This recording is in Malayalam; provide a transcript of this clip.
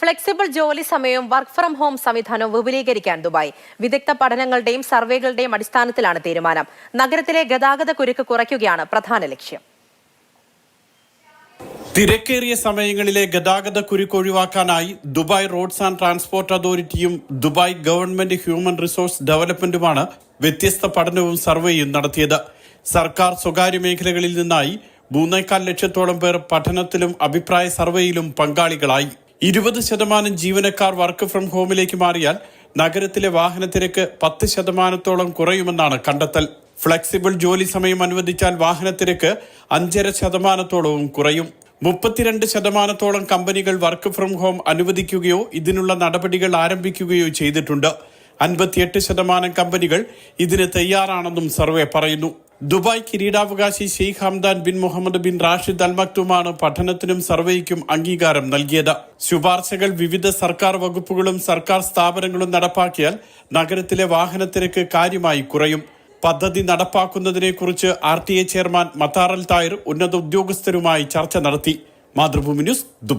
ഫ്ലെക്സിബിൾ ജോലി സമയവും വർക്ക് ഫ്രം ഹോം സംവിധാനവും വിപുലീകരിക്കാൻ ദുബായ്. വിദഗ്ധ പഠനങ്ങളുടെയും സർവേകളുടെയും അടിസ്ഥാനത്തിലാണ് തീരുമാനം. നഗരത്തിലെ ഗതാഗത കുരുക്ക് കുറയ്ക്കുകയാണ് പ്രധാന ലക്ഷ്യം. തിരക്കേറിയ സമയങ്ങളിലെ ഗതാഗത കുരുക്ക് ഒഴിവാക്കാനായി ദുബായ് റോഡ്സ് ആൻഡ് ട്രാൻസ്പോർട്ട് അതോറിറ്റിയും ദുബായ് ഗവൺമെന്റ് ഹ്യൂമൻ റിസോഴ്സ് ഡെവലപ്മെന്റുമാണ് വ്യത്യസ്ത പഠനവും സർവേയും നടത്തിയത്. സർക്കാർ സ്വകാര്യ മേഖലകളിൽ നിന്നായി മൂന്നേക്കാൽ ലക്ഷത്തോളം പേർ പഠനത്തിലും അഭിപ്രായ സർവേയിലും പങ്കാളികളായി. ഇരുപത് ശതമാനം ജീവനക്കാർ വർക്ക് ഫ്രം ഹോമിലേക്ക് മാറിയാൽ നഗരത്തിലെ വാഹനത്തിരക്ക് പത്ത് ശതമാനത്തോളം കുറയുമെന്നാണ് കണ്ടെത്തൽ. ഫ്ലെക്സിബിൾ ജോലി സമയം അനുവദിച്ചാൽ വാഹനത്തിരക്ക് അഞ്ചര ശതമാനത്തോളവും കുറയും. മുപ്പത്തിരണ്ട് ശതമാനത്തോളം കമ്പനികൾ വർക്ക് ഫ്രം ഹോം അനുവദിക്കുകയോ ഇതിനുള്ള നടപടികൾ ആരംഭിക്കുകയോ ചെയ്തിട്ടുണ്ട്. അൻപത്തിയെട്ട് ശതമാനം കമ്പനികൾ ഇതിന് തയ്യാറാണെന്നും സർവേ പറയുന്നു. ദുബായ് കിരീടാവകാശി Sheikh Hamdan bin Mohammed bin Rashid Al മക്തുമാണ് പഠനത്തിനും സർവേയ്ക്കും അംഗീകാരം നൽകിയത്. ശുപാർശകൾ വിവിധ സർക്കാർ വകുപ്പുകളും സർക്കാർ സ്ഥാപനങ്ങളും നടപ്പാക്കിയാൽ നഗരത്തിലെ വാഹനത്തിരക്ക് കാര്യമായി കുറയും. പദ്ധതി നടപ്പാക്കുന്നതിനെക്കുറിച്ച് R T A chairman Mattar Al Tayer ഉന്നത ഉദ്യോഗസ്ഥരുമായി ചർച്ച നടത്തി. Mathrubhumi news Dubai.